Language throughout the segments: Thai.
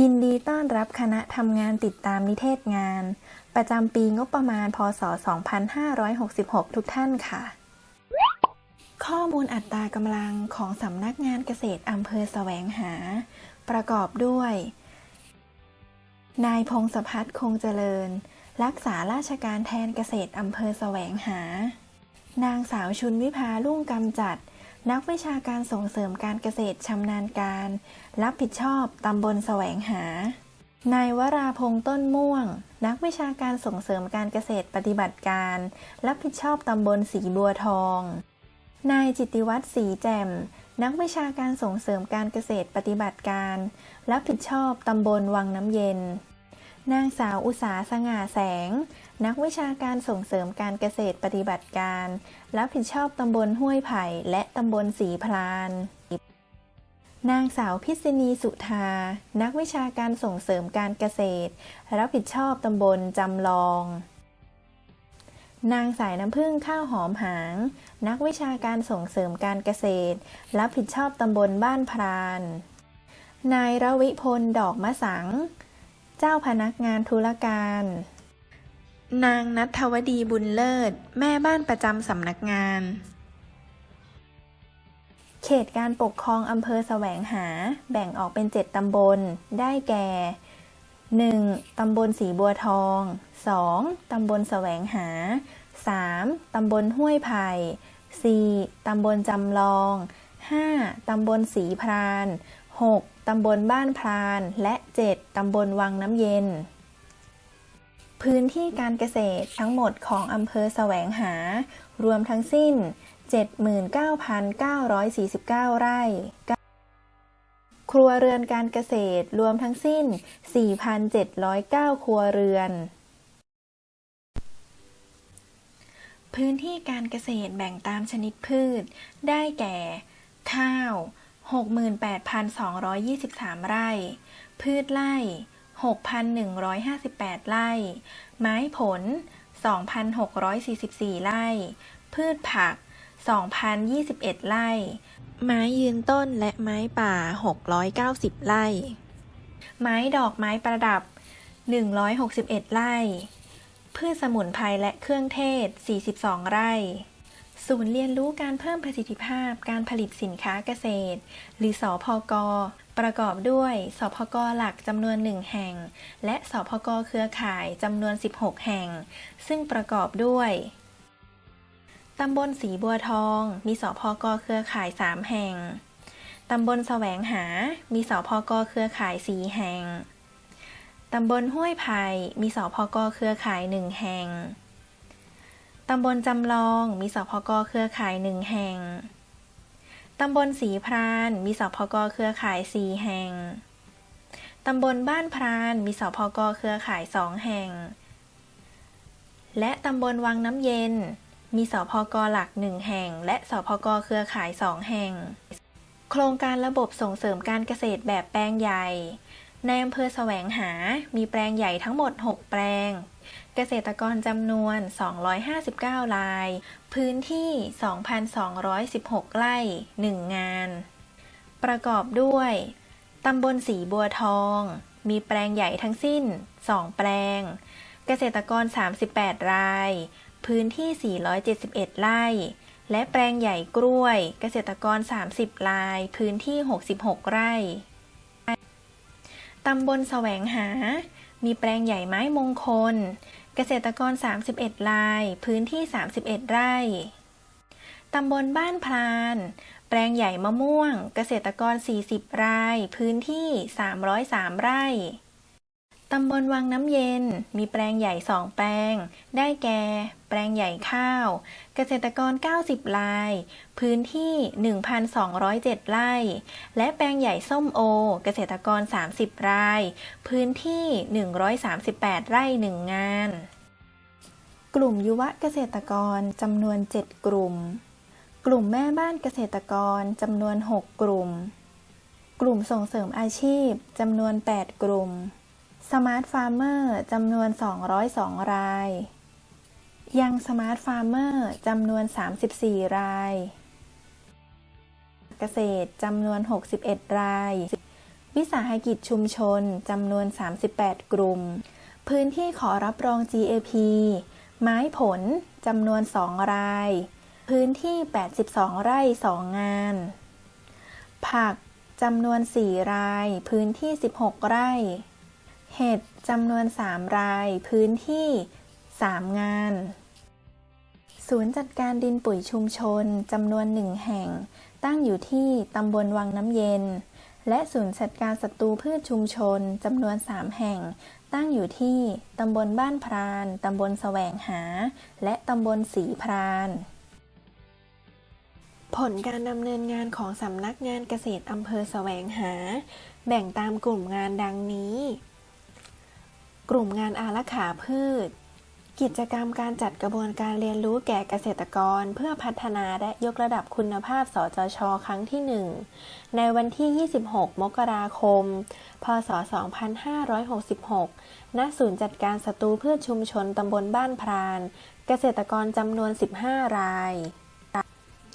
ยินดีต้อนรับคณะทำงานติดตามนิเทศงาน ประจำปีงบประมาณ พศ 2566 ทุกท่านค่ะ ข้อมูลอัตรากำลังของสำนักงานเกษตรอำเภอแสวงหา ประกอบด้วย นายพงศพัฒน์คงเจริญ รักษาราชการแทนเกษตรอำเภอแสวงหา นางสาวชุนวิภาลุ่งกำจัด นักวิชาการส่งเสริมการเกษตรชำนาญการ รับผิดชอบตำบลแสวงหา นายวราพงษ์ต้นม่วง นักวิชาการส่งเสริมการเกษตรปฏิบัติการ รับผิดชอบตำบลสีบัวทอง นายจิตติวัฒน์ศรีแจ่ม นักวิชาการส่งเสริมการเกษตรปฏิบัติการ รับผิดชอบตำบลวังน้ำเย็น นางสาวอุสาสง่าแสง นักวิชาการส่งเสริมการเกษตรปฏิบัติการ รับผิดชอบตำบลห้วยไผ่ และตำบลสีพลาน นางสาวพิษณีสุธา นักวิชาการส่งเสริมการเกษตร รับผิดชอบตำบลจำลอง นางสายน้ำผึ้งข้าวหอมหาง นักวิชาการส่งเสริมการเกษตร รับผิดชอบตำบลบ้านพราน นายระวิพลดอกมะสัง เจ้าพนักงานธุรการ นางนัทวดีบุญเลิศ แม่บ้านประจำสำนักงาน เขตการปกครองอำเภอแสวงหา แบ่งออกเป็น 7 ตำบล ได้แก่ 1. ตำบลสีบัวทอง 2. ตำบลแสวงหา 3. ตำบลห้วยไผ่ 4. ตำบลจำลอง 5. ตำบลสีพราน 6. ตำบลบ้านพราน และ 7. ตำบลวังน้ำเย็น พื้นที่การเกษตรทั้งหมดของอำเภอแสวงหา รวมทั้งสิ้น 79,949 ไร่ ครัวเรือนการเกษตรรวมทั้งสิ้น 4,709 ครัวเรือน พื้นที่การเกษตรแบ่งตามชนิดพืช ได้แก่ ข้าว 68,223 ไร่ พืชไร่ 6,158 ไร่ ไม้ผล 2,644 ไร่ พืชผัก 2,021 ไร่ ไม้ยืนต้นและไม้ป่า 690 ไร่ ไม้ดอกไม้ประดับ 161 ไร่ พืชสมุนไพรและเครื่องเทศ 42 ไร่ ศูนย์เรียนรู้การเพิ่มประสิทธิภาพการผลิตสินค้าเกษตร หรือสอพกประกอบด้วยสพกหลักจำนวนหนึ่งแห่ง และสพกเครือข่ายจำนวน 16 แห่ง ซึ่งประกอบด้วยตำบลสีบัวทอง มีสพกเครือข่าย 3 แห่ง ตำบลแสวงหา มีสพกเครือข่าย 4 แห่ง ตำบลห้วยไผ่มีสพกเครือข่าย 1 แห่ง ตำบลจำลองมีสพกเครือข่าย1แห่ง ตำบลสีพรานมีสพกเครือข่าย4แห่ง ตำบลบ้านพรานมีสพกเครือข่าย2แห่ง และตำบลวังน้ำเย็น มีสพกหลัก1แห่ง และสพกเครือข่าย2แห่ง โครงการระบบส่งเสริมการเกษตรแบบแปลงใหญ่ในอำเภอแสวงหา มีแปลงใหญ่ทั้งหมด 6 แปลง เกษตรกรจำนวน 259 ราย พื้นที่ 2,216 ไร่ 1 งาน ประกอบด้วยตำบลสีบัวทอง มีแปลงใหญ่ทั้งสิ้น 2 แปลง เกษตรกร 38 ราย พื้นที่ 471 ไร่ และแปลงใหญ่กล้วย เกษตรกร 30 ราย พื้นที่ 66 ไร่ตำบลแสวงหา มีแปลงใหญ่ไม้มงคล เกษตรกร 31ราย พื้นที่ 31 ไร่ ตำบลบ้านพลาน แปลงใหญ่มะม่วง เกษตรกร 40 ราย พื้นที่ 303 ไร่ ตำบลวังน้ำเย็น มีแปลงใหญ่2แปลง ได้แก่ แปลงใหญ่ข้าว เกษตรกร 90ราย พื้นที่ 1,207 ไร่ และแปลงใหญ่ส้มโอ เกษตรกร 30 ราย พื้นที่ 138 ไร่1งาน กลุ่มยุวเกษตรกรจำนวน 7 กลุ่ม กลุ่มแม่บ้านเกษตรกรจำนวน 6 กลุ่ม กลุ่มส่งเสริมอาชีพจำนวน 8 กลุ่ม สมาร์ทฟาร์มเมอร์จำนวน 202 ราย ยังสมาร์ทฟาร์มเมอร์จำนวน 34 ราย เกษตรจำนวน 61 รายววิสาหกิจชุมชนจำนวน 38 กลุ่ม พื้นที่ขอรับรอง GAP ไม้ผลจำนวน 2 ราย พื้นที่ 82 ไร่ 2 งาน ผักจำนวน 4 ราย พื้นที่ 16 ไร่ เห็ดจำนวน 3 รายพื้นที่ 3 งาน ศูนย์จัดการดินปุ๋ยชุมชนจำนวนหนึ่งแห่ง ตั้งอยู่ที่ตำบลวังน้ำเย็น และศูนย์จัดการศัตรูพืชชุมชนจำนวน 3 แห่ง ตั้งอยู่ที่ตำบลบ้านพรานตำบลแสวงหา และตำบลสีพรานผลการดำเนินงานของสำนักงานเกษตรอำเภอแสวงหา แบ่งตามกลุ่มงานดังนี้ กลุ่มงานอารักขาพืช กิจกรรมการจัดกระบวนการเรียนรู้แก่เกษตรกร เพื่อพัฒนาและยกระดับคุณภาพ สจช ครั้งที่ 1 ในวันที่ 26 มกราคม พศ 2566 ณ ศูนย์จัดการศัตรูพืชชุมชนตำบลบ้านพราน เกษตรกรจำนวน 15 ราย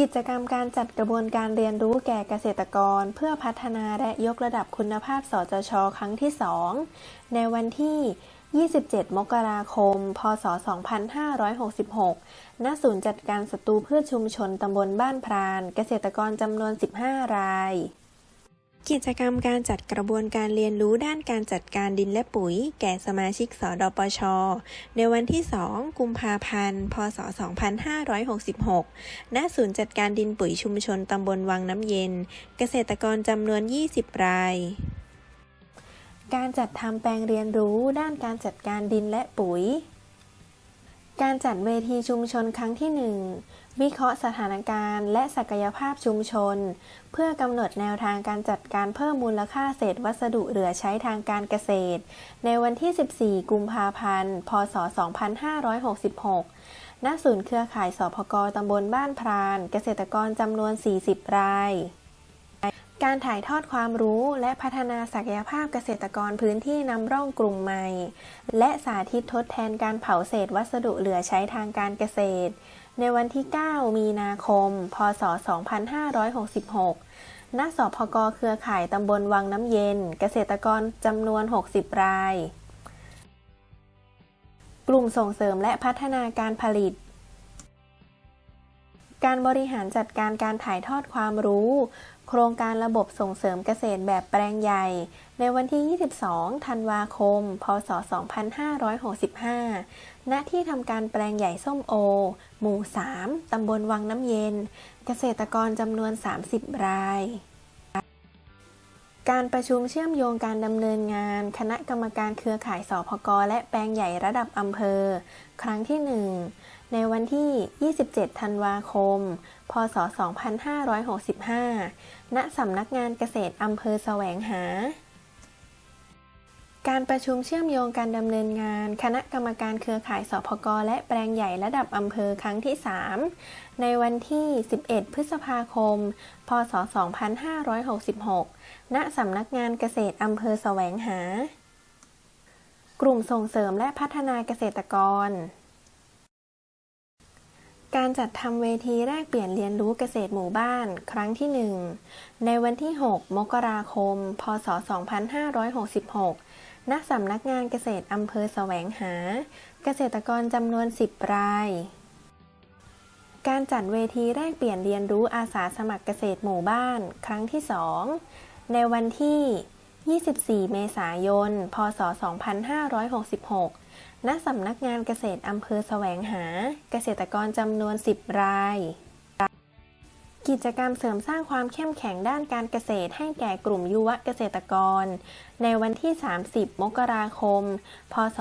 กิจกรรมการจัดกระบวนการเรียนรู้แก่เกษตรกร เพื่อพัฒนาและยกระดับคุณภาพสจช ครั้งที่ 2 ในวันที่ 27 มกราคม พศ 2566 ณ ศูนย์จัดการศัตรูพืชชุมชนตำบลบ้านพราน เกษตรกรจำนวน 15 ราย กิจกรรมการจัดกระบวนการเรียนรู้ด้านการจัดการดินและปุ๋ย แก่สมาชิกสดปช ในวันที่ 2 กุมภาพันธ์ พศ 2566 ณ ศูนย์จัดการดินปุ๋ยชุมชนตำบลวังน้ำเย็น เกษตรกรจำนวน 20 ราย การจัดทำแปลงเรียนรู้ด้านการจัดการดินและปุ๋ย การจัดเวทีชุมชนครั้งที่ 1 วิเคราะห์สถานการณ์ และศักยภาพชุมชน เพื่อกำหนดแนวทางการจัดการเพิ่มมูลค่าเศษวัสดุเหลือใช้ทางการเกษตร ในวันที่ 14 กุมภาพันธ์ พศ 2566 ณ ศูนย์เครือข่ายสพกตำบลบ้านพราน เกษตรกรจำนวน 40 ราย การถ่ายทอดความรู้และพัฒนาศักยภาพเกษตรกรพื้นที่นำร่องกลุ่มใหม่ และสาธิตทดแทนการเผาเศษวัสดุเหลือใช้ทางการเกษตร ในวันที่ 9 มีนาคม พศ 2566 ณ สพกเครือข่ายตำบลวังน้ำเย็น เกษตรกรจำนวน 60 ราย กลุ่มส่งเสริมและพัฒนาการผลิต การบริหารจัดการการถ่ายทอดความรู้ โครงการระบบส่งเสริมเกษตรแบบแปลงใหญ่ ในวันที่ 22 ธันวาคม พศ 2565 ณ ที่ทำการแปลงใหญ่ส้มโอ หมู่ 3 ตำบลวังน้ำเย็น เกษตรกรจำนวน 30 ราย การประชุมเชื่อมโยงการดำเนินงาน คณะกรรมการเครือข่ายสพกและแปลงใหญ่ระดับอำเภอ ครั้งที่ 1 ในวันที่ 27 ธันวาคม พศ 2565 ณ สำนักงานเกษตรอำเภอแสวงหา การประชุมเชื่อมโยงการดำเนินงาน คณะกรรมการเครือข่ายสพกและแปลงใหญ่ระดับอำเภอครั้งที่ 3 ในวันที่ 11 พฤษภาคม พศ 2566 ณ สำนักงานเกษตรอำเภอแสวงหา กลุ่มส่งเสริมและพัฒนาเกษตรกร การจัดทำเวทีแลกเปลี่ยนเรียนรู้เกษตรหมู่บ้าน ครั้งที่ 1 ในวันที่ 6 มกราคม พศ 2566 ณ สำนักงานเกษตรอำเภอแสวงหา เกษตรกรจำนวน 10 ราย การจัดเวทีแลกเปลี่ยนเรียนรู้อาสาสมัครเกษตรหมู่บ้าน ครั้งที่ 2 ในวันที่ 24 เมษายน พศ 2566 ณสำนักงานเกษตรอำเภอแสวงหา เกษตรกรจำนวน 10 ราย กิจกรรมเสริมสร้างความเข้มแข็งด้านการเกษตรให้แก่กลุ่มยุวเกษตรกร ในวันที่ 30 มกราคม พศ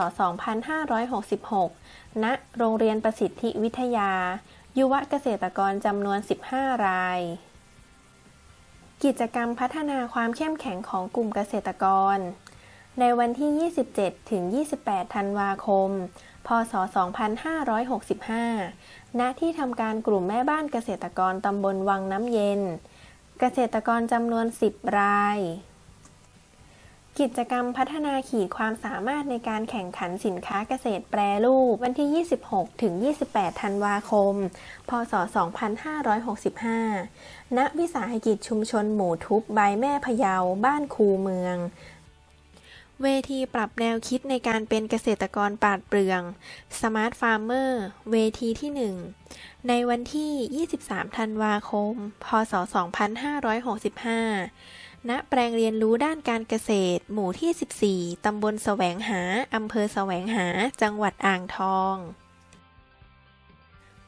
2566 ณ โรงเรียนประสิทธิวิทยา ยุวเกษตรกรจำนวน 15 รายกิจกรรมพัฒนาความเข้มแข็งของกลุ่มเกษตรกร ในวันที่ 27 ถึง 28 ธันวาคม พศ 2565 ณ ที่ทำการกลุ่มแม่บ้านเกษตรกรตำบลวังน้ำเย็น เกษตรกรจำนวน 10 ราย กิจกรรมพัฒนาขีดความสามารถในการแข่งขันสินค้าเกษตรแปรรูป วันที่ 26 ถึง 28 ธันวาคม พศ 2565 ณ วิสาหกิจชุมชนหมู่ทุบใบแม่พะเยา บ้านคูเมือง เวทีปรับแนวคิดในการเป็นเกษตรกรปราดเปรื่อง Smart Farmer เวทีที่ 1 ในวันที่ 23 ธันวาคม พศ 2565 ณ แปลงเรียนรู้ด้านการเกษตร หมู่ที่ 14 ตำบลแสวงหา อำเภอแสวงหา จังหวัดอ่างทอง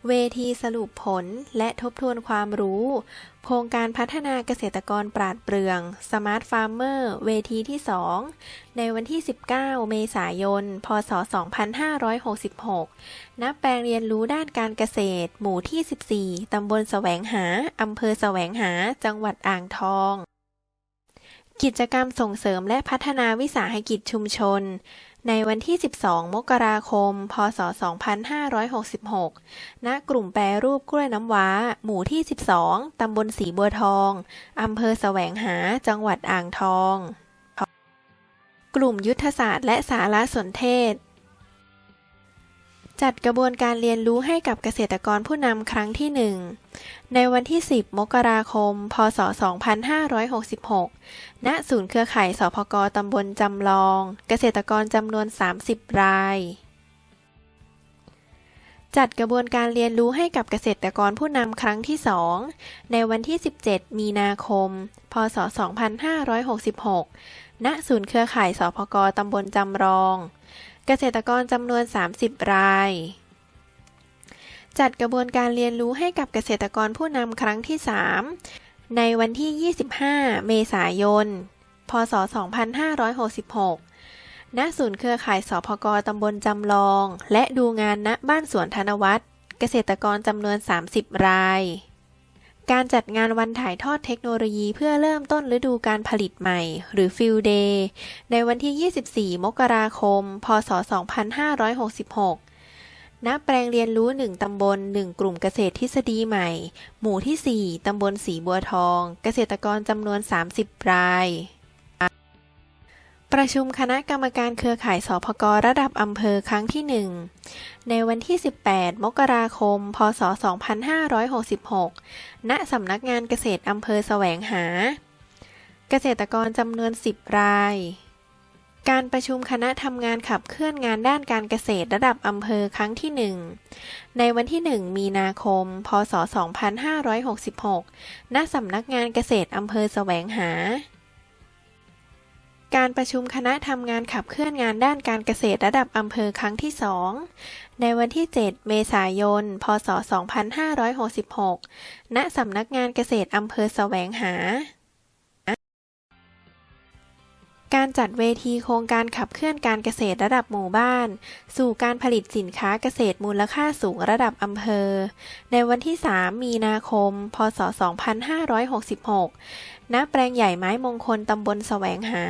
เวทีสรุปผลและทบทวนความรู้ โครงการพัฒนาเกษตรกรปราดเปรื่อง Smart Farmer เวทีที่ 2 ในวันที่ 19 เมษายน พศ 2566 ณ แปลงเรียนรู้ด้านการเกษตร หมู่ที่ 14 ตำบลแสวงหา อำเภอแสวงหา จังหวัดอ่างทอง กิจกรรมส่งเสริมและพัฒนาวิสาหกิจชุมชน ในวันที่ 12 มกราคม พศ 2566 ณ กลุ่มแปรรูปกล้วยน้ำว้า หมู่ที่ 12 ตำบลสีบัวทอง อำเภอแสวงหา จังหวัดอ่างทอง กลุ่มยุทธศาสตร์และสารสนเทศ จัดกระบวนการเรียนรู้ให้กับเกษตรกรผู้นำครั้งที่ 1 ในวันที่ 10 มกราคม พศ 2566 ณ ศูนย์เครือข่ายสพกตำบลจำลอง เกษตรกรจำนวน 30 ราย จัดกระบวนการเรียนรู้ให้กับเกษตรกรผู้นำครั้งที่ 2 ในวันที่ 17 มีนาคม พศ 2566 ณ ศูนย์เครือข่ายสพกตำบลจำลอง เกษตรกรจำนวน 30 ราย จัดกระบวนการเรียนรู้ให้กับเกษตรกรผู้นำครั้งที่ 3 ในวันที่ 25 เมษายน พศ 2566ณศูนย์เครือข่ายสพกตำบลจำลอง และดูงานณบ้านสวนธนวัฒน์เกษตรกรจำนวน 30 ราย การจัดงานวันถ่ายทอดเทคโนโลยีเพื่อเริ่มต้นฤดูการผลิตใหม่ หรือ Field Day ในวันที่ 24 มกราคม พศ 2566 ณ แปลงเรียนรู้ 1 ตำบล 1 กลุ่มเกษตรทฤษฎีใหม่ หมู่ที่ 4 ตำบลสีบัวทอง เกษตรกรจำนวน 30 ราย ประชุมคณะกรรมการเครือข่ายสพกระดับอำเภอครั้งที่ 1 ในวันที่ 18 มกราคม พศ 2566 ณ สำนักงานเกษตรอำเภอแสวงหา เกษตรกรจำนวน 10 ราย การประชุมคณะทำงานขับเคลื่อนงานด้านการเกษตรระดับอำเภอครั้งที่ 1 ในวันที่ 1 มีนาคม พศ 2566 ณ สำนักงานเกษตรอำเภอแสวงหา การประชุมคณะทำงานขับเคลื่อนงานด้านการเกษตรระดับอำเภอครั้งที่ 2 ในวันที่ 7 เมษายน พศ 2566 ณ สำนักงานเกษตรอำเภอแสวงหา การจัดเวทีโครงการขับเคลื่อนการเกษตรระดับหมู่บ้าน สู่การผลิตสินค้าเกษตรมูลค่าสูงระดับอำเภอ ในวันที่ 3 มีนาคม พศ 2566 ณ แปลงใหญ่ไม้มงคลตำบลแสวงหา